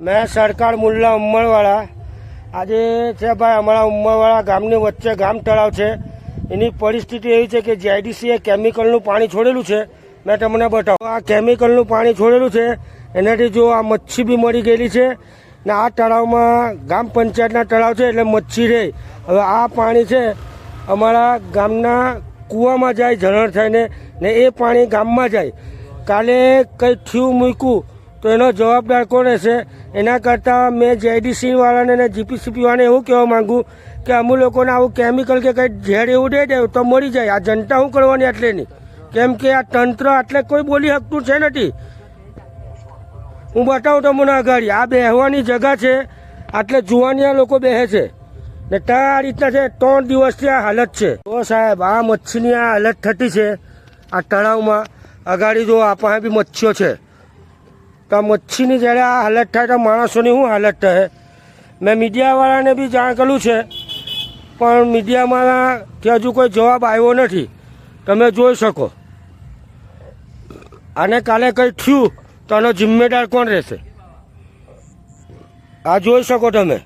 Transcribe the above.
મેં સરકાર મુલ્લા ઉમરવાળા, આજે છે ભાઈ અમારા ઉમરવાળા ગામની વચ્ચે ગામ તળાવ છે. એની પરિસ્થિતિ એવી છે કે જીઆઈડીસીએ કેમિકલનું પાણી છોડેલું છે. મેં તમને બતાવું. આ કેમિકલનું પાણી છોડેલું છે. એનાથી જો આ મચ્છી બી મરી ગયેલી છે. ને આ તળાવમાં ગામ પંચાયતના તળાવ છે એટલે મચ્છી રહે હવે આ પાણી છે અમારા ગામના કૂવામાં જાય ઝરણ થઈને ને એ પાણી ગામમાં જાય. કાલે કંઈ થયું મૂક્યું તો એનો જવાબદાર કોણ રહેશે? એના કરતાં મેં જેડીસી વાળાને અને જીપીસીપી વાળાને એવું કહેવા માંગુ કે અમુક લોકોને આવું કેમિકલ કે કંઈ ઝેર એવું દે દે તો મરી જાય. આ જનતા શું કરવાની આટલેની કેમ કે આ તંત્ર આટલે કોઈ બોલી શકતું છે નથી. હું બતાવું તમને આગળ આ બેહવાની જગા છે. આટલે જુવાનિયા લોકો બેસે છે. ને ત્યાં આ રીતના છે. ત્રણ દિવસથી આ હાલત છે. તો સાહેબ, આ મચ્છીની આ હાલત થતી છે. આ તળાવમાં. અગાડી જો આ પાસે બી મચ્છીઓ છે. તો આ મચ્છીની જ્યારે આ હાલત થાય તો માણસોની શું હાલત થાય મેં મીડિયાવાળાને બી જાણ કર્યું છે, પણ મીડિયામાં કે હજુ કોઈ જવાબ આવ્યો નથી. તમે જોઈ શકો. આને કાલે કંઈ થયું તો આનો જિમ્મેદાર કોણ રહેશે? આ જોઈ શકો તમે.